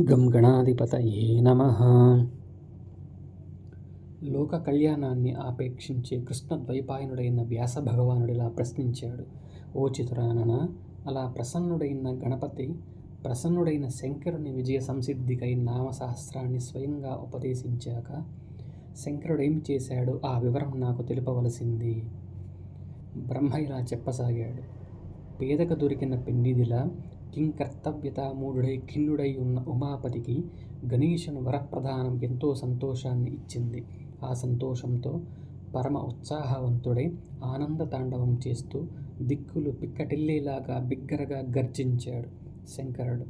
గం గణాధిపతయే నమ. లోక కళ్యాణాన్ని ఆపేక్షించే కృష్ణద్వైపాయనుడైన వ్యాస భగవానుడిలా ప్రశ్నించాడు. ఓ చితురానన అలా ప్రసన్నుడైన గణపతి ప్రసన్నుడైన శంకరుని విజయ సంసిద్ధికై నామసహస్రాన్ని స్వయంగా ఉపదేశించాక శంకరుడేమి చేశాడో? ఆ వివరం నాకు తెలుపవలసింది బ్రహ్మ ఇలా చెప్పసాగాడు. పేదక దొరికిన పెన్నిదిలా కింకర్తవ్యతామూఢుడై ఖిన్నుడై ఉన్న ఉమాపతికి గణేశుని వరప్రధానం ఎంతో సంతోషాన్ని ఇచ్చింది. ఆ సంతోషంతో పరమ ఉత్సాహవంతుడై ఆనంద తాండవం చేస్తూ దిక్కులు పిక్కటిల్లేలాగా బిగ్గరగా గర్జించాడు శంకరుడు.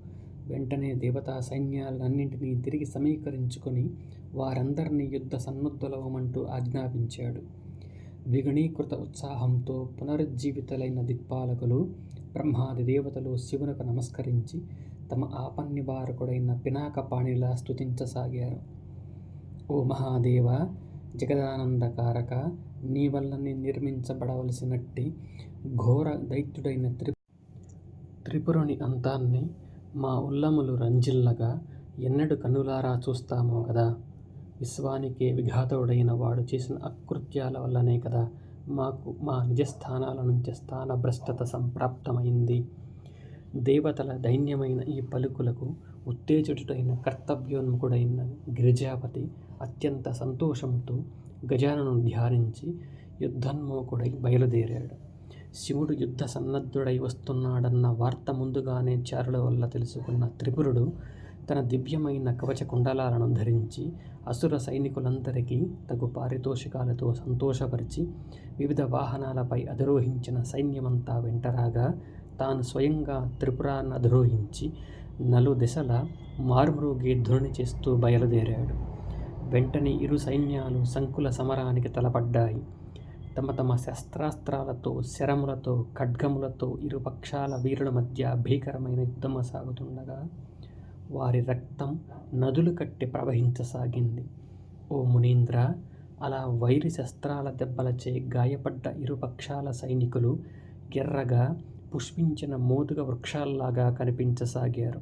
వెంటనే దేవతా సైన్యాలన్నింటినీ తిరిగి సమీకరించుకొని వారందరినీ యుద్ధ సన్నద్ధులవమంటూ ఆజ్ఞాపించాడు. ద్విగుణీకృత ఉత్సాహంతో పునరుజ్జీవితులైన దిక్పాలకులు బ్రహ్మాది దేవతలు శివునకు నమస్కరించి తమ ఆపన్నివారకుడైన పినాకపాణిలా స్తుతించసాగారు. ఓ మహాదేవ జగదానందకారక నీ వల్లనే నిర్మించబడవలసినట్టి ఘోర దైత్యుడైన త్రి త్రిపురుని అంతాన్ని మా ఉల్లములు రంజిల్లగా ఎన్నడు కన్నులారా చూస్తామో కదా? విశ్వానికే విఘాతవుడైన వాడు చేసిన అకృత్యాల వల్లనే కదా మాకు మా నిజస్థానాల నుంచి స్థానభ్రష్టత సంప్రాప్తమైంది. దేవతల దైన్యమైన ఈ పలుకులకు ఉత్తేజితుడైన కర్తవ్యోన్ముఖుడైన గిరిజాపతి అత్యంత సంతోషంతో గజానను ధ్యానించి యుద్ధోన్ముఖుడై బయలుదేరాడు. శివుడు యుద్ధ సన్నద్ధుడై వస్తున్నాడన్న వార్త ముందుగానే చారుల వల్ల తెలుసుకున్న త్రిపురుడు తన దివ్యమైన కవచ కుండలాలను ధరించి అసుర సైనికులందరికీ తగు పారితోషికాలతో సంతోషపరిచి వివిధ వాహనాలపై అధిరోహించిన సైన్యమంతా వెంటరాగా తాను స్వయంగా త్రిపురాన్ని అధిరోహించి నలు దిశల మార్మృగి ధ్వని చేస్తూ బయలుదేరాడు. వెంటనే ఇరు సైన్యాలు సంకుల సమరానికి తలపడ్డాయి. తమ తమ శస్త్రాస్త్రాలతో శరములతో ఖడ్గములతో ఇరు పక్షాల వీరుల మధ్య భీకరమైన యుద్ధము సాగుతుండగా వారి రక్తం నదులు కట్టి ప్రవహించసాగింది. ఓ మునీంద్ర అలా వైరి శస్త్రాల దెబ్బలచే గాయపడ్డ ఇరుపక్షాల సైనికులు ఎర్రగా పుష్పించిన మోదుగ వృక్షాల్లాగా కనిపించసాగారు.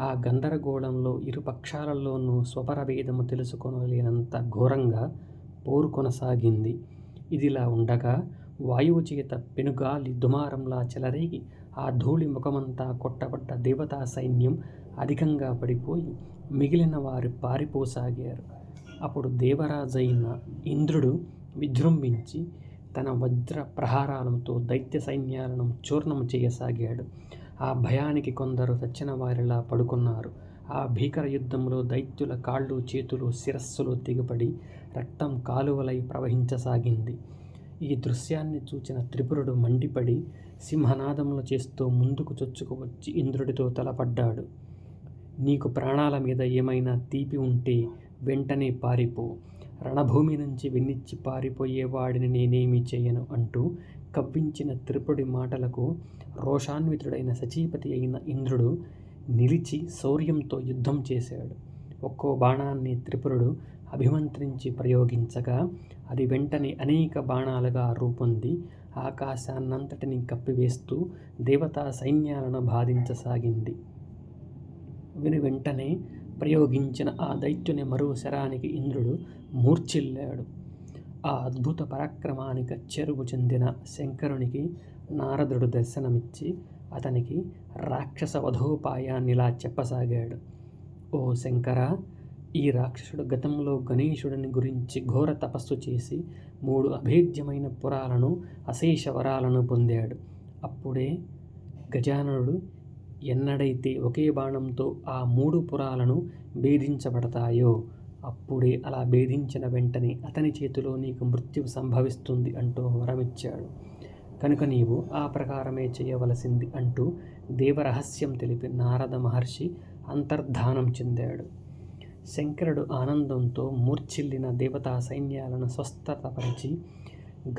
ఆ గందరగోళంలో ఇరు పక్షాలలోనూ స్వపరభేదము తెలుసుకొనలేనంత ఘోరంగా పోరు కొనసాగింది. ఇదిలా ఉండగా వాయువు చేత పెనుగాలి దుమారంలా చెలరేగి ఆ ధూళి ముఖమంతా కొట్టబడ్డ దేవతా సైన్యం అధికంగా పడిపోయి మిగిలిన వారు పారిపోసాగారు. అప్పుడు దేవరాజైన ఇంద్రుడు విజృంభించి తన వజ్ర ప్రహారాలతో దైత్య సైన్యాలను చూర్ణం చేయసాగాడు. ఆ భయానికి కొందరు చచ్చిన వారిలా పడుకున్నారు. ఆ భీకర యుద్ధంలో దైత్యుల కాళ్ళు చేతులు శిరస్సులు తెగిపడి రక్తం కాలువలై ప్రవహించసాగింది. ఈ దృశ్యాన్ని చూచిన త్రిపురుడు మండిపడి సింహనాదములు చేస్తూ ముందుకు చొచ్చుకు వచ్చి ఇంద్రుడితో తలపడ్డాడు. నీకు ప్రాణాల మీద ఏమైనా తీపి ఉంటే వెంటనే పారిపో. రణభూమి నుంచి వెన్నిచ్చి పారిపోయేవాడిని నేనేమీ చేయను అంటూ కవ్వించిన త్రిపుడి మాటలకు రోషాన్వితుడైన సచీపతి అయిన ఇంద్రుడు నిలిచి శౌర్యంతో యుద్ధం చేశాడు. ఒక్కో బాణాన్ని త్రిపురుడు అభిమంత్రించి ప్రయోగించగా అది వెంటనే అనేక బాణాలుగా రూపొంది ఆకాశాన్నంతటిని కప్పివేస్తూ దేవతా సైన్యాలను బాధించసాగింది. విని వెంటనే ప్రయోగించిన ఆ దైత్యుని మరో శరానికి ఇంద్రుడు మూర్ఛిల్లాడు. ఆ అద్భుత పరాక్రమానికి చెరువు చెందిన శంకరునికి నారదుడు దర్శనమిచ్చి అతనికి రాక్షస వధోపాయాన్ని ఇలా చెప్పసాగాడు. ఓ శంకరా ఈ రాక్షసుడు గతంలో గణేశుడిని గురించి ఘోర తపస్సు చేసి మూడు అభేద్యమైన పురాలను అశేష వరాలను పొందాడు. అప్పుడే గజాననుడు ఎన్నడైతే ఒకే బాణంతో ఆ మూడు పురాలను భేదించబడతాయో అప్పుడే అలా భేదించిన వెంటనే అతని చేతిలో నీకు మృత్యువు సంభవిస్తుంది అంటూ వరమిచ్చాడు. కనుక నీవు ఆ ప్రకారమే చేయవలసింది అంటూ దేవరహస్యం తెలిపి నారద మహర్షి అంతర్ధానం చెందాడు. శంకరుడు ఆనందంతో మూర్ఛిల్లిన దేవతా సైన్యాలను స్వస్థతపరిచి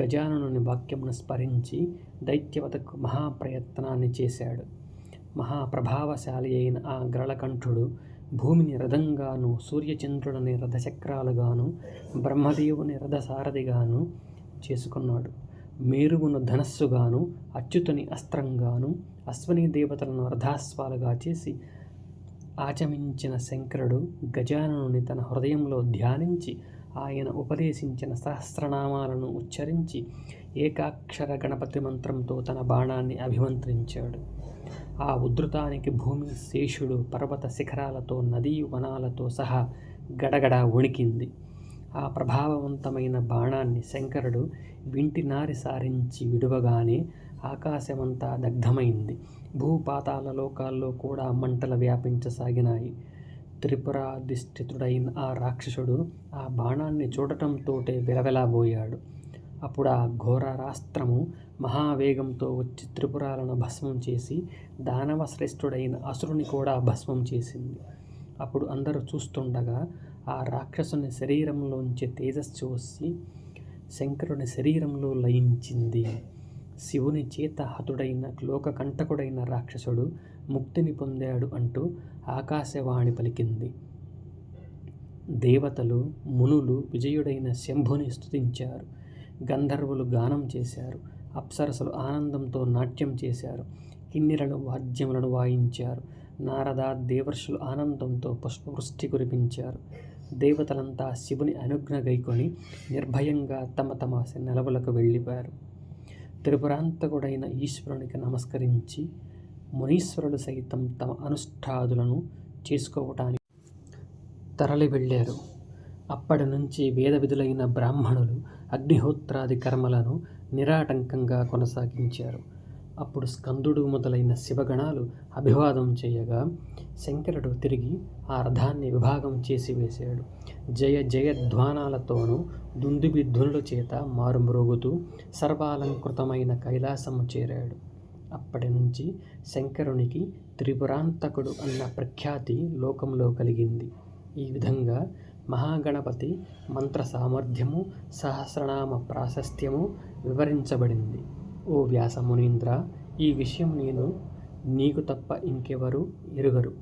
గజాననుని వాక్యమును స్మరించి దైత్యవతకు మహాప్రయత్నాన్ని చేశాడు. మహాప్రభావశాలి అయిన ఆ గ్రళకంఠుడు భూమిని రథంగాను సూర్యచంద్రుడిని రథచక్రాలుగాను బ్రహ్మదేవుని రథసారథిగాను చేసుకున్నాడు. మేరువును ధనస్సుగాను అచ్చుతుని అస్త్రంగాను అశ్వని దేవతలను రధాస్వాలుగా చేసి ఆచమించిన శంకరుడు గజాననుని తన హృదయంలో ధ్యానించి ఆయన ఉపదేశించిన సహస్రనామాలను ఉచ్చరించి ఏకాక్షర గణపతి మంత్రంతో తన బాణాన్ని అభిమంత్రించాడు. ఆ ఉధృతానికి భూమి శేషుడు పర్వత శిఖరాలతో నదీ వనాలతో సహా గడగడ వణికింది. ఆ ప్రభావవంతమైన బాణాన్ని శంకరుడు వింటినారి సారించి విడువగానే ఆకాశమంతా దగ్ధమైంది. భూపాతాల లోకాల్లో కూడా మంటలు వ్యాపించసాగినాయి. త్రిపురాధిష్ఠితుడైన ఆ రాక్షసుడు ఆ బాణాన్ని చూడటంతోటే విలవిలాబోయాడు. అప్పుడు ఆ ఘోర రాస్త్రము మహావేగంతో వచ్చి త్రిపురాలను భస్మం చేసి దానవ శ్రేష్ఠుడైన అసురుని కూడా భస్మం చేసింది. అప్పుడు అందరూ చూస్తుండగా ఆ రాక్షసుని శరీరంలోంచి తేజస్సు వచ్చి శంకరుని శరీరంలో లయించింది. శివుని చేత హతుడైన లోకకంటకుడైన రాక్షసుడు ముక్తిని పొందాడు అంటూ ఆకాశవాణి పలికింది. దేవతలు మునులు విజయుడైన శంభుని స్తుతించారు. గంధర్వులు గానం చేశారు. అప్సరసలు ఆనందంతో నాట్యం చేశారు. కిన్నెరలు వాద్యములను వాయించారు. నారద దేవర్షులు ఆనందంతో పుష్పవృష్టి కురిపించారు. దేవతలంతా శివుని అనుజ్ఞ గైకొని నిర్భయంగా తమ తమ నెలవులకు వెళ్ళిపోయారు. త్రిపురాంతకుడైన ఈశ్వరునికి నమస్కరించి మునీశ్వరులు సైతం తమ అనుష్ఠాదులను చేసుకోవటానికి తరలి వెళ్ళారు. అప్పటి నుంచి వేద విధులైన బ్రాహ్మణులు అగ్నిహోత్రాది కర్మలను నిరాటంకంగా కొనసాగించారు. అప్పుడు స్కందుడు మొదలైన శివగణాలు అభివాదం చేయగా శంకరుడు తిరిగి ఆ రథాన్ని విభాగం చేసి వేశాడు. జయ జయధ్వానాలతోనూ దుందుబి ధ్వనుల చేత మారుమ్రోగుతూ సర్వాలంకృతమైన కైలాసము చేరాడు. అప్పటి నుంచి శంకరునికి త్రిపురాంతకుడు అన్న ప్రఖ్యాతి లోకంలో కలిగింది. ఈ విధంగా మహాగణపతి మంత్ర సామర్థ్యము సహస్రనామ ప్రాశస్త్యము వివరించబడింది. ఓ వ్యాసమునీంద్ర ఈ విషయం నేను నీకు తప్ప ఇంకెవరు ఎరుగరు.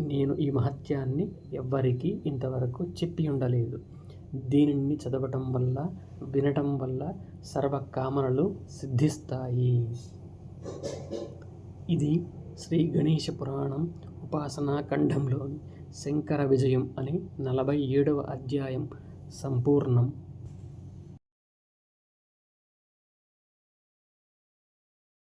నేను ఈ మహత్యాన్ని ఎవ్వరికీ ఇంతవరకు చెప్పి ఉండలేదు. దీనిని చదవటం వల్ల వినటం వల్ల సర్వకామనలు సిద్ధిస్తాయి. ఇది శ్రీ గణేష పురాణం ఉపాసనా ఖండంలోని శంకర విజయం అనే నలభై ఏడవ అధ్యాయం సంపూర్ణం.